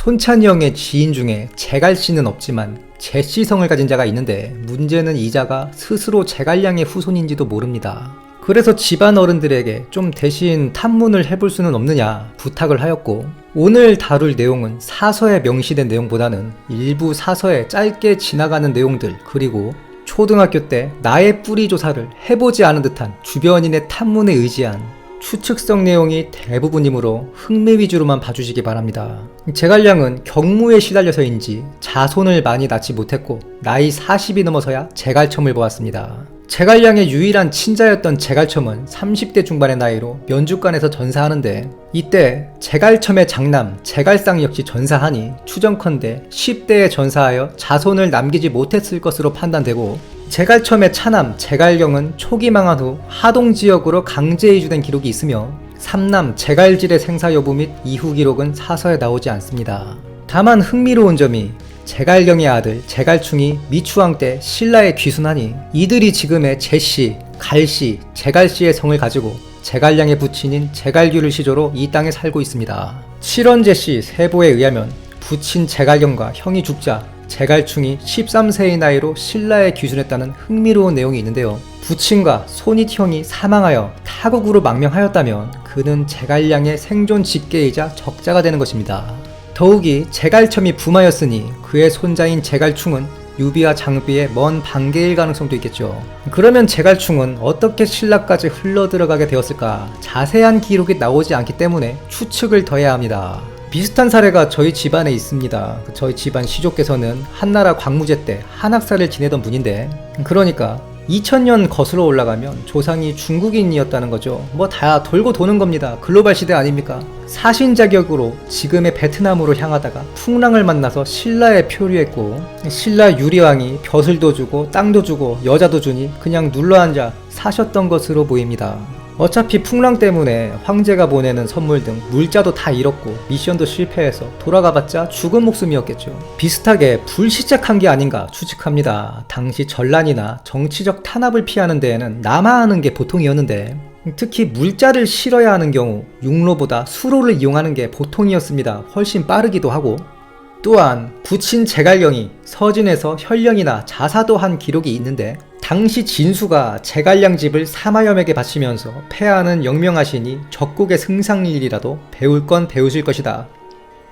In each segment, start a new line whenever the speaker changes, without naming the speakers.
손찬이 형의 지인 중에 제갈 씨는 없지만 제씨성을 가진 자가 있는데 문제는 이 자가 스스로 제갈량의 후손인지도 모릅니다. 그래서 집안 어른들에게 좀 대신 탐문을 해볼 수는 없느냐 부탁을 하였고 오늘 다룰 내용은 사서에 명시된 내용보다는 일부 사서에 짧게 지나가는 내용들 그리고 초등학교 때 나의 뿌리 조사를 해보지 않은 듯한 주변인의 탐문에 의지한 추측성 내용이 대부분이므로 흥미 위주로만 봐주시기 바랍니다. 제갈량은 경무에 시달려서인지 자손을 많이 낳지 못했고 나이 40이 넘어서야 제갈첨을 보았습니다. 제갈량의 유일한 친자였던 제갈첨은 30대 중반의 나이로 면주관에서 전사하는데 이때 제갈첨의 장남 제갈상 역시 전사하니 추정컨대 10대에 전사하여 자손을 남기지 못했을 것으로 판단되고 제갈첨의 차남 제갈경은 초기 망한 후 하동 지역으로 강제 이주된 기록이 있으며 삼남 제갈질의 생사 여부 및 이후 기록은 사서에 나오지 않습니다. 다만 흥미로운 점이 제갈경의 아들 제갈충이 미추왕 때 신라에 귀순하니 이들이 지금의 제씨, 갈씨, 제갈씨의 성을 가지고 제갈량의 부친인 제갈규를 시조로 이 땅에 살고 있습니다. 칠원제씨 세보에 의하면 부친 제갈경과 형이 죽자 제갈충이 13세의 나이로 신라에 귀순했다는 흥미로운 내용이 있는데요. 부친과 손잇 형이 사망하여 타국으로 망명하였다면 그는 제갈량의 생존 직계이자 적자가 되는 것입니다. 더욱이 제갈첨이 부마였으니 그의 손자인 제갈충은 유비와 장비의 먼 반계일 가능성도 있겠죠. 그러면 제갈충은 어떻게 신라까지 흘러들어가게 되었을까? 자세한 기록이 나오지 않기 때문에 추측을 더해야 합니다. 비슷한 사례가 저희 집안에 있습니다. 저희 집안 시족께서는 한나라 광무제 때 한학사를 지내던 분인데, 그러니까 2000년 거슬러 올라가면 조상이 중국인이었다는 거죠. 뭐 다 돌고 도는 겁니다. 글로벌 시대 아닙니까? 사신 자격으로 지금의 베트남으로 향하다가 풍랑을 만나서 신라에 표류했고 신라 유리왕이 벼슬도 주고 땅도 주고 여자도 주니 그냥 눌러앉아 사셨던 것으로 보입니다. 어차피 풍랑 때문에 황제가 보내는 선물 등 물자도 다 잃었고 미션도 실패해서 돌아가봤자 죽은 목숨이었겠죠. 비슷하게 불시착한 게 아닌가 추측합니다. 당시 전란이나 정치적 탄압을 피하는 데에는 남아하는 게 보통이었는데 특히 물자를 실어야 하는 경우 육로보다 수로를 이용하는 게 보통이었습니다. 훨씬 빠르기도 하고 또한 부친 제갈경이 서진에서 현령이나 자사도 한 기록이 있는데 당시 진수가 제갈량 집을 사마염에게 바치면서 폐하는 영명하시니 적국의 승상일이라도 배울 건 배우실 것이다.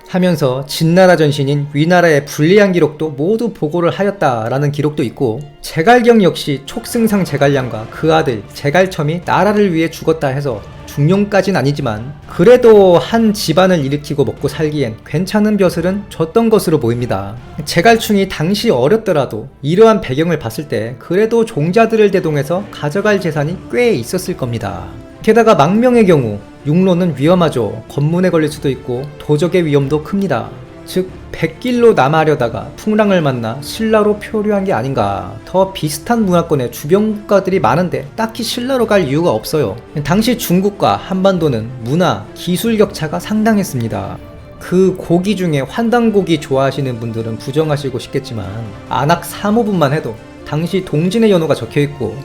하면서 진나라 전신인 위나라의 불리한 기록도 모두 보고를 하였다라는 기록도 있고 제갈경 역시 촉승상 제갈량과 그 아들 제갈첨이 나라를 위해 죽었다 해서 중용까진 아니지만 그래도 한 집안을 일으키고 먹고 살기엔 괜찮은 벼슬은 줬던 것으로 보입니다. 제갈충이 당시 어렸더라도 이러한 배경을 봤을 때 그래도 종자들을 대동해서 가져갈 재산이 꽤 있었을 겁니다. 게다가 망명의 경우 육로는 위험하죠. 검문에 걸릴 수도 있고 도적의 위험도 큽니다. 즉 백길로 남하려다가 풍랑을 만나 신라로 표류한 게 아닌가. 더 비슷한 문화권의 주변 국가들이 많은데 딱히 신라로 갈 이유가 없어요. 당시 중국과 한반도는 문화, 기술 격차가 상당했습니다. 그 고기 중에 환단고기 좋아하시는 분들은 부정하시고 싶겠지만 안악 3호분만 해도 당시 동진의 연호가 적혀 있고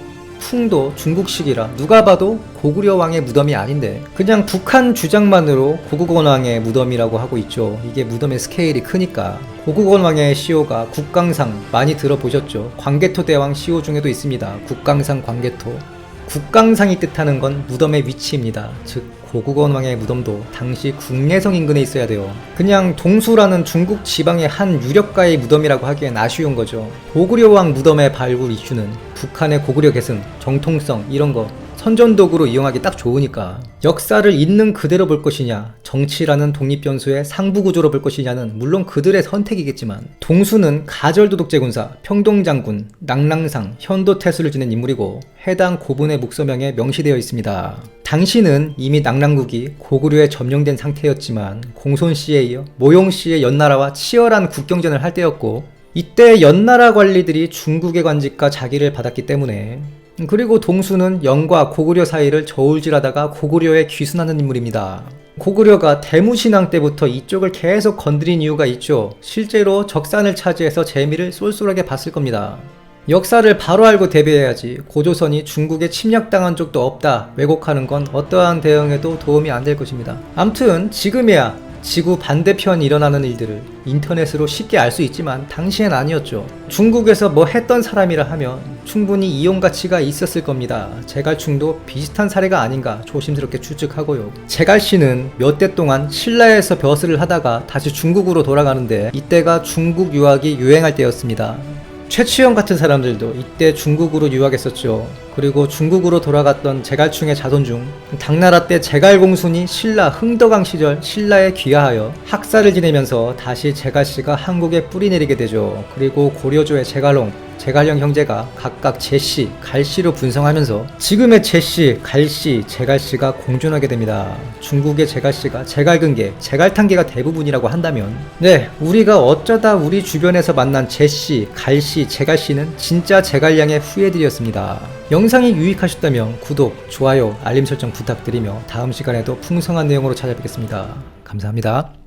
풍도 중국식이라 누가 봐도 고구려 왕의 무덤이 아닌데 그냥 북한 주장만으로 고국원 왕의 무덤이라고 하고 있죠. 이게 무덤의 스케일이 크니까 고국원 왕의 시호가 국강상 많이 들어보셨죠. 광개토 대왕 시호 중에도 있습니다. 국강상 광개토. 국강상이 뜻하는 건 무덤의 위치입니다. 즉 고국원 왕의 무덤도 당시 국내성 인근에 있어야 돼요. 그냥 동수라는 중국 지방의 한 유력가의 무덤이라고 하기엔 아쉬운 거죠. 고구려 왕 무덤의 발굴 이슈는 북한의 고구려 계승, 정통성 이런 거 선전도구로 이용하기 딱 좋으니까 역사를 있는 그대로 볼 것이냐 정치라는 독립변수의 상부구조로 볼 것이냐는 물론 그들의 선택이겠지만 동수는 가절도독제군사, 평동장군, 낭랑상, 현도태수를 지낸 인물이고 해당 고분의 묵서명에 명시되어 있습니다. 당시는 이미 낙랑국이 고구려에 점령된 상태였지만 공손 씨에 이어 모용 씨의 연나라와 치열한 국경전을 할 때였고 이때 연나라 관리들이 중국의 관직과 자기를 받았기 때문에 그리고 동수는 영과 고구려 사이를 저울질하다가 고구려에 귀순하는 인물입니다. 고구려가 대무신앙 때부터 이쪽을 계속 건드린 이유가 있죠. 실제로 적산을 차지해서 재미를 쏠쏠하게 봤을 겁니다. 역사를 바로 알고 대비해야지 고조선이 중국에 침략당한 적도 없다 왜곡하는 건 어떠한 대응에도 도움이 안 될 것입니다. 암튼 지금이야 지구 반대편 일어나는 일들을 인터넷으로 쉽게 알 수 있지만 당시엔 아니었죠. 중국에서 뭐 했던 사람이라 하면 충분히 이용 가치가 있었을 겁니다. 제갈 충도 비슷한 사례가 아닌가 조심스럽게 추측하고요. 제갈 씨는 몇 대 동안 신라에서 벼슬을 하다가 다시 중국으로 돌아가는데 이때가 중국 유학이 유행할 때였습니다. 최치영 같은 사람들도 이때 중국으로 유학했었죠. 그리고 중국으로 돌아갔던 제갈충의 자손 중 당나라 때 제갈공순이 신라 흥덕왕 시절 신라에 귀하하여 학사를 지내면서 다시 제갈씨가 한국에 뿌리 내리게 되죠. 그리고 고려조의 제갈홍, 제갈령 형제가 각각 제씨, 갈씨로 분성하면서 지금의 제씨, 갈씨, 제갈씨가 공존하게 됩니다. 중국의 제갈씨가 제갈근계, 제갈탄계가 대부분이라고 한다면 네, 우리가 어쩌다 우리 주변에서 만난 제씨, 갈씨, 제갈씨는 진짜 제갈량의 후예들이었습니다. 영상이 유익하셨다면 구독, 좋아요, 알림 설정 부탁드리며 다음 시간에도 풍성한 내용으로 찾아뵙겠습니다. 감사합니다.